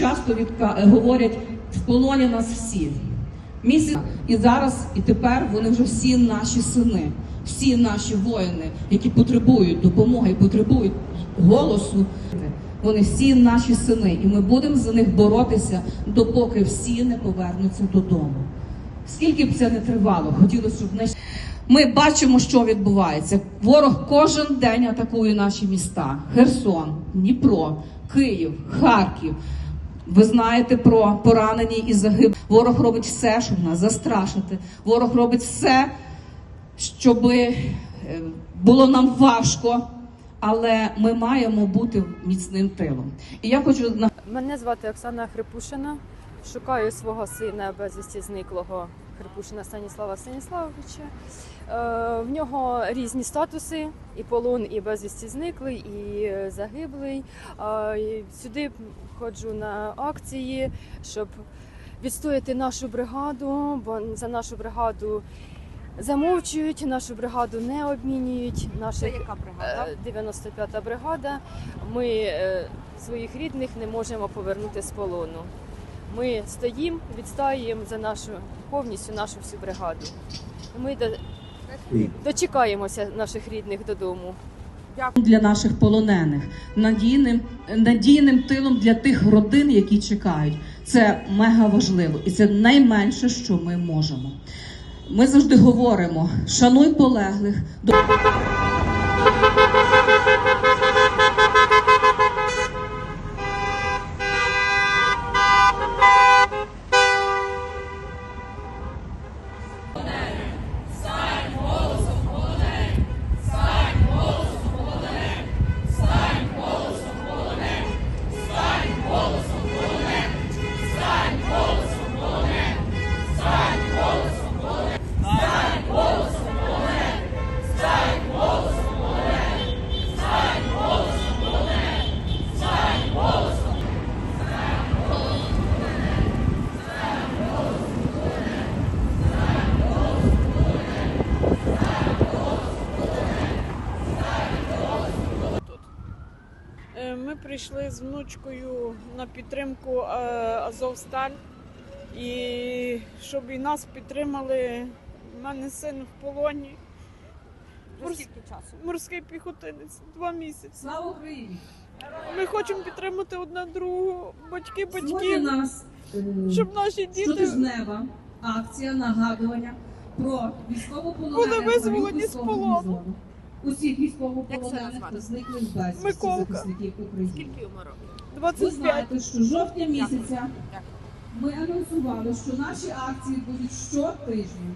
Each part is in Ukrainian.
часто відка... е, говорять в полоні нас всі. Місяць і зараз, і тепер вони вже всі наші сини, всі наші воїни, які потребують допомоги, потребують голосу. Вони всі наші сини, і ми будемо за них боротися, допоки всі не повернуться додому. Скільки б це не тривало, хотілося, щоб не ми бачимо, що відбувається. Ворог кожен день атакує наші міста: Херсон, Дніпро, Київ, Харків. Ви знаєте про поранені і загиб. Ворог робить все, щоб нас застрашити. Ворог робить все, щоб було нам важко, але ми маємо бути міцним тилом. І я хочу Мене звати Оксана Хрипушина. Шукаю свого сина безвісті зниклого Хрипушина Станіслава Станіславовича. Е, в нього різні статуси: і полон, і безвісті зниклий, і е, загиблий. Е, сюди ходжу на акції, щоб відстояти нашу бригаду, бо за нашу бригаду замовчують, нашу бригаду не обмінюють. Наша яка бригада? Е, 95-та бригада. Ми е, своїх рідних не можемо повернути з полону. Ми стоїмо, відстаюємо за нашу повністю нашу всю бригаду. Ми до, дочекаємося наших рідних додому. для наших полонених, надійним, надійним тилом для тих родин, які чекають. Це мега важливо, і це найменше, що ми можемо. Ми завжди говоримо: шануй полеглих. Ми прийшли з внучкою на підтримку е, Азовсталь. І щоб і нас підтримали. У мене син в полоні. Скільки часу? Морський піхотинець, два місяці. Слава Україні! Ми хочемо підтримати одне другу, батьки, у нас щоб наші діти щотижнева акція нагадування про військовополонених Були визволені з полону. Усіх військовополонених та зниклих безвісті захисників України. Скільки йому років? Ви знаєте, що жовтня місяця ми анонсували, що наші акції будуть щотижня.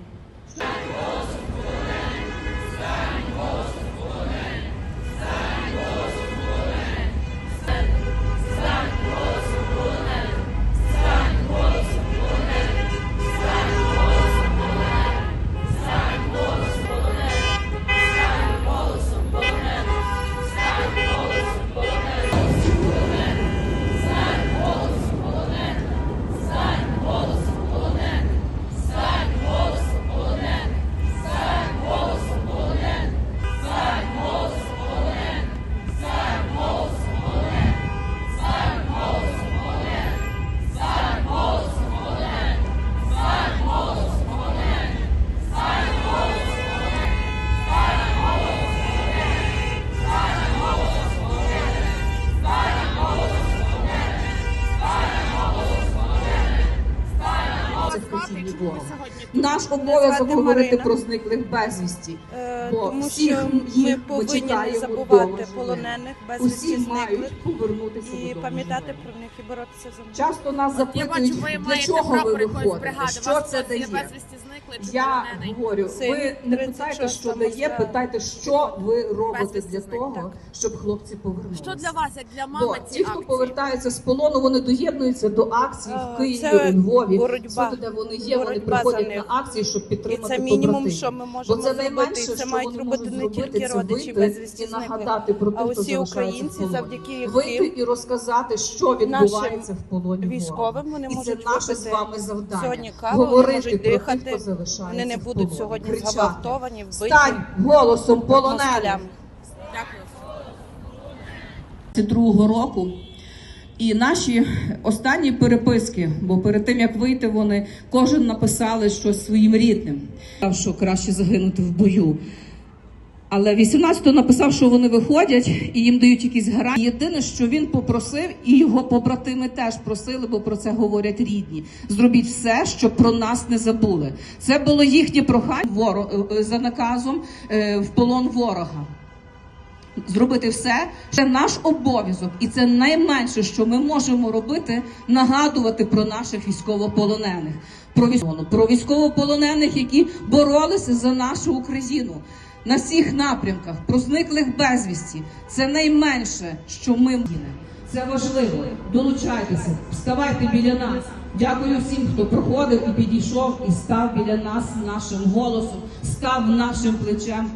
Наш обов'язок говорити про зниклих безвісті. Е, Бо Тому всіх що їх ми повинні не вдома забувати живих. полонених, безвісті Усі зниклих мають повернутися і додому. пам'ятати живими. про них і боротися за них. Часто нас Я запитують, бачу, ви для маєте чого ви прапор якоїсь виходите, бригади. що Вас це хтось є дає. безвісті зникли чи Я полонений? говорю, ви не питайте, що дає, москва. питайте, що ви робите Безвісти для зник, того, так. щоб хлопці повернулися. Що для вас, як для Бо мами, ці ті, хто акції? повертаються з полону, вони доєднуються до акцій в А, Києві, це у Львові. боротьба. Всюди, де вони є, вони приходять на акції, щоб І це мінімум, що ми Бо можемо це зробити. найменше, І це мають робити не тільки родичі безвісті нагадати про а тих, усі українці, завдяки Вийти і розказати, що відбувається в полоні військовим вони І це можуть наше з вами завдання. сьогодні каву, Говорити можуть тих, дихати, хто вони не будуть сьогодні зґвалтовані, вбиті Стань голосом полонених. москалям. Дякую. 22 року І наші останні переписки, бо перед тим як вийти, вони кожен написали щось своїм рідним. Що краще загинути в бою. Але 18-го написав, що вони виходять і їм дають якісь гарантії. Єдине, що він попросив, і його побратими теж просили, бо про це говорять рідні. Зробіть все, щоб про нас не забули. Це було їхнє прохання воро- е, за наказом е, в полон ворога. Зробити все, це наш обов'язок, і це найменше, що ми можемо робити, нагадувати про наших військовополонених, про військово, про військовополонених, які боролися за нашу Україну на всіх напрямках, про зниклих безвісті. Це найменше, що ми це важливо. Долучайтеся, вставайте біля нас. Дякую всім, хто проходив і підійшов і став біля нас нашим голосом, став нашим плечем.